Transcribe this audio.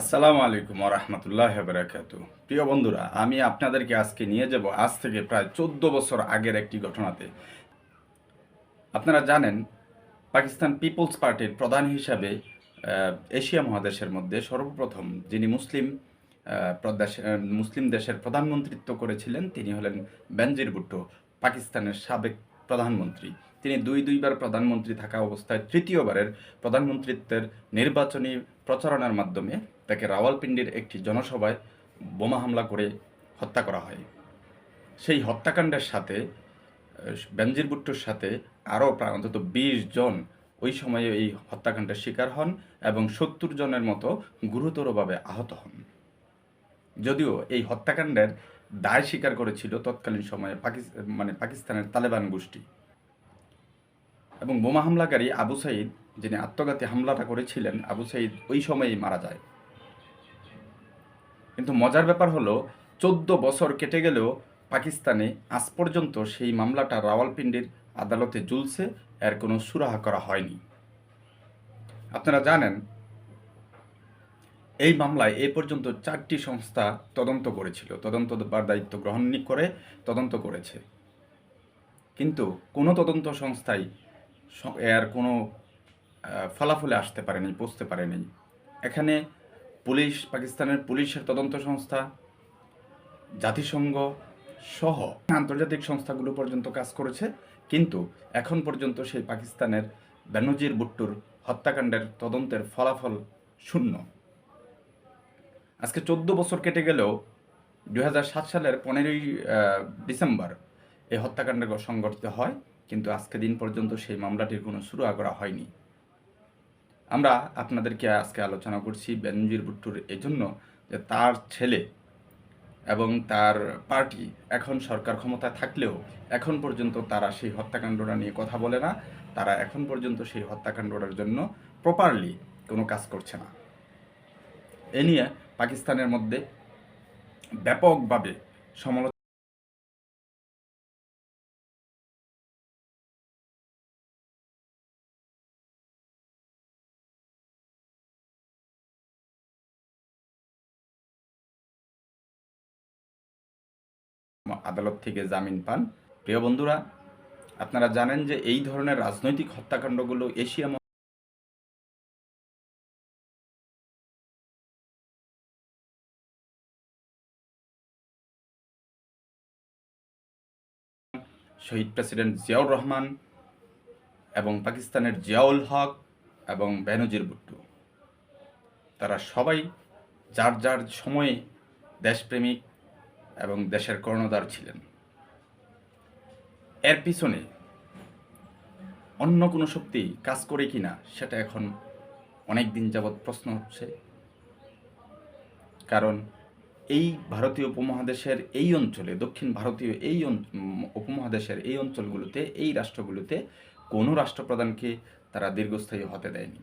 আসসালামু আলাইকুম রহমতুল্লাহ বারাকাত প্রিয় বন্ধুরা, আমি আপনাদেরকে আজকে নিয়ে যাব আজ থেকে প্রায় চোদ্দ বছর আগের একটি ঘটনাতে। আপনারা জানেন, পাকিস্তান পিপলস পার্টির প্রধান হিসাবে এশিয়া মহাদেশের মধ্যে সর্বপ্রথম যিনি মুসলিম মুসলিম দেশের প্রধানমন্ত্রিত্ব করেছিলেন, তিনি হলেন বেনজির ভুট্টো, পাকিস্তানের সাবেক প্রধানমন্ত্রী। তিনি দুই, দুইবার প্রধানমন্ত্রী থাকা অবস্থায় তৃতীয়বারের প্রধানমন্ত্রিত্বের নির্বাচনী প্রচারণার মাধ্যমে তাকে রাওয়ালপিন্ডির একটি জনসভায় বোমা হামলা করে হত্যা করা হয়। সেই হত্যাকাণ্ডের সাথে আহ, বেনজির ভুট্টোর সাথে আরও প্রায় অন্তত বিশ জন ওই সময়ে এই হত্যাকাণ্ডের শিকার হন এবং সত্তর জনের মতো গুরুতরভাবে আহত হন। যদিও এই হত্যাকাণ্ডের দায় স্বীকার করেছিল তৎকালীন সময়ে পাকিস্তান মানে পাকিস্তানের তালেবান গোষ্ঠী। এবং বোমা হামলাকারী আবু সাইদ যিনি আত্মঘাতী হামলাটা করেছিলেন আবু সাইদ ওই সময়েই মারা যায়। কিন্তু মজার ব্যাপার হলো, চোদ্দ বছর কেটে গেলেও পাকিস্তানে আজ পর্যন্ত সেই মামলাটা রাওয়ালপিন্ডির আদালতে ঝুলছে, এর কোনো সুরাহা করা হয়নি। আপনারা জানেন, এই মামলায় এ পর্যন্ত চারটি সংস্থা তদন্ত করেছিল। তদন্ত দায়িত্ব গ্রহণ করে তদন্ত করেছে। কিন্তু কোনো তদন্ত সংস্থাই এর কোনো ফলাফলে আসতে পারেনি, পৌঁছতে পারেনি। এখানে পুলিশ, পাকিস্তানের পুলিশের তদন্ত সংস্থা, জাতিসংঘ সহ আন্তর্জাতিক সংস্থাগুলো পর্যন্ত কাজ করেছে। কিন্তু এখন পর্যন্ত সেই পাকিস্তানের বেনজির ভুট্টোর হত্যাকাণ্ডের তদন্তের ফলাফল শূন্য। আজকে চোদ্দ বছর কেটে গেলেও দু হাজার সাত সালের পনেরোই ডিসেম্বর এই হত্যাকাণ্ডের সংঘটিত হয়। কিন্তু আজকে দিন পর্যন্ত সেই মামলাটির কোনো শুরু করা হয়নি। আমরা আপনাদেরকে আজকে আলোচনা করছি বেনজির ভুট্টোর এই জন্য যে তার ছেলে এবং তার পার্টি এখন সরকার ক্ষমতায় থাকলেও এখন পর্যন্ত তারা সেই হত্যাকাণ্ডটা নিয়ে কথা বলে না। তারা এখন পর্যন্ত সেই হত্যাকাণ্ডটার জন্য প্রপারলি কোনো কাজ করছে না। এ নিয়ে পাকিস্তানের মধ্যে ব্যাপকভাবে সমালোচনা আদালত থেকে জামিন পান। প্রিয় বন্ধুরা, আপনারা জানেন যে এই ধরনের রাজনৈতিক হত্যাকাণ্ডগুলো এশিয়া শহীদ প্রেসিডেন্ট জিয়াউর রহমান এবং পাকিস্তানের জিয়াউল হক এবং বেনজির ভুট্টো। তারা সবাই যার যার সময়ে দেশপ্রেমিক এবং দেশের কর্ণধার ছিলেন। এর পিছনে অন্য কোনো শক্তি কাজ করে কি না সেটা এখন অনেক দিন যাবৎ প্রশ্ন হচ্ছে। কারণ এই ভারতীয় উপমহাদেশের এই অঞ্চলে, দক্ষিণ ভারতীয় এই উপমহাদেশের এই অঞ্চলগুলোতে, এই রাষ্ট্রগুলোতে কোনো রাষ্ট্রপ্রধানকে তারা দীর্ঘস্থায়ী হতে দেয়নি।